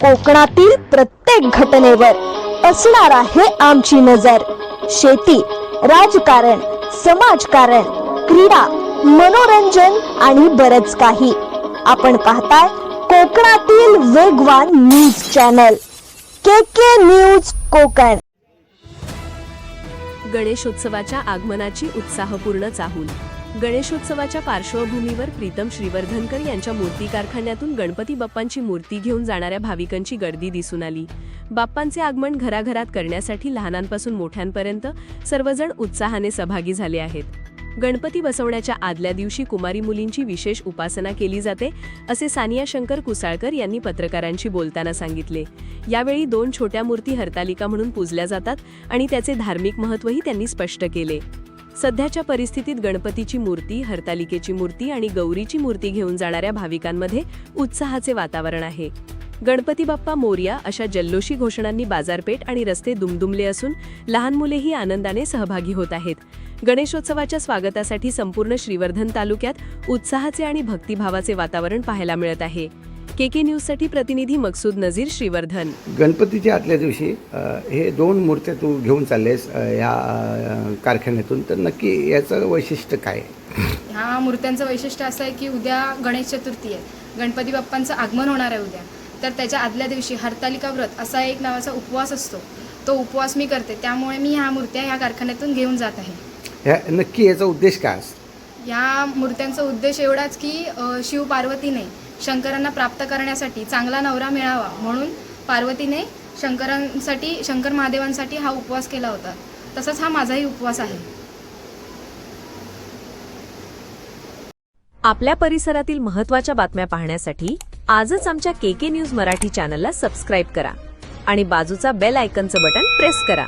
कोकणातील प्रत्येक घटनेवर असणार आहे आमची नजर. शेती राजकारण समाजकारण क्रीडा मनोरंजन आणि बरच काही. आपण पाहताय कोकणातील वेगवान news channel K K news Konkan. गणेशोत्सवाच्या आगमनाची उत्साहपूर्ण चाहूल गणेशोत्सवाच्या पार्श्वभूमीवर प्रीतम श्रीवर्धनकर यांच्या मूर्ती कारखान्यातून गणपती बाप्पांची मूर्ती घेऊन जाणाऱ्या भाविकांची गर्दी दिसून आली. बाप्पांचे आगमन घराघरात करण्यासाठी लहानांपासून मोठ्यांपर्यंत सर्वजण उत्साहाने सहभागी झाले आहेत. गणपती बसवण्याच्या आदल्या दिवशी कुमारी मुलींची विशेष उपासना केली जाते असे सानिया शंकर कुसाळकर यांनी पत्रकारांशी बोलताना सांगितले. यावेळी दोन छोट्या मूर्ती हरतालिका म्हणून पूजल्या जातात आणि त्याचे धार्मिक महत्त्वही त्यांनी स्पष्ट केले. सध्याच्या परिस्थितीत गणपतीची मूर्ती हरतालिकेची मूर्ती आणि गौरीची मूर्ती घेऊन जाणाऱ्या भाविकांमध्ये उत्साहाचे वातावरण आहे. गणपती बाप्पा मोर्या अशा जल्लोषी घोषणांनी बाजारपेठ आणि रस्ते दुमदुमले असून लहान मुलेही आनंदाने सहभागी होत आहेत. गणेशोत्सवाच्या स्वागतासाठी संपूर्ण श्रीवर्धन तालुक्यात उत्साहाचे आणि भक्तिभावाचे वातावरण पाहायला मिळत आहे. के के न्यूजसाठी प्रतिनिधी मकसूद नझीर श्रीवर्धन. गणपतीच्या आदल्या दिवशी हे दोन मूर्त्या तू घेऊन चाललेस अ, कारखान्यातून. तर नक्की याचं वैशिष्ट्य काय? ह्या मूर्त्यांचं वैशिष्ट्य असं आहे की उद्या गणेश चतुर्थी आहे. गणपती बाप्पांचं आगमन होणार आहे उद्या. तर त्याच्या आदल्या दिवशी हरतालिका व्रत असा एक नावाचा उपवास असतो. तो उपवास मी करते. त्यामुळे मी ह्या मूर्त्या ह्या कारखान्यातून घेऊन जात आहे. ह्या नक्की याचा उद्देश काय असतो? ह्या मूर्त्यांचा उद्देश एवढाच की शिव पार्वतीने शंकरांना प्राप्त करण्यासाठी चांगला नवरा मिळावा म्हणून पार्वतीने शंकरांसाठी शंकर महादेवांसाठी हा उपवास केला होता. तसंच हा माझाही उपवास आहे. आपल्या परिसरातील महत्त्वाच्या बातम्या पाहण्यासाठी आजच आमच्या के के न्यूज मराठी चॅनलला सबस्क्राईब करा आणि बाजूचा बेल आयकनचं बटन प्रेस करा.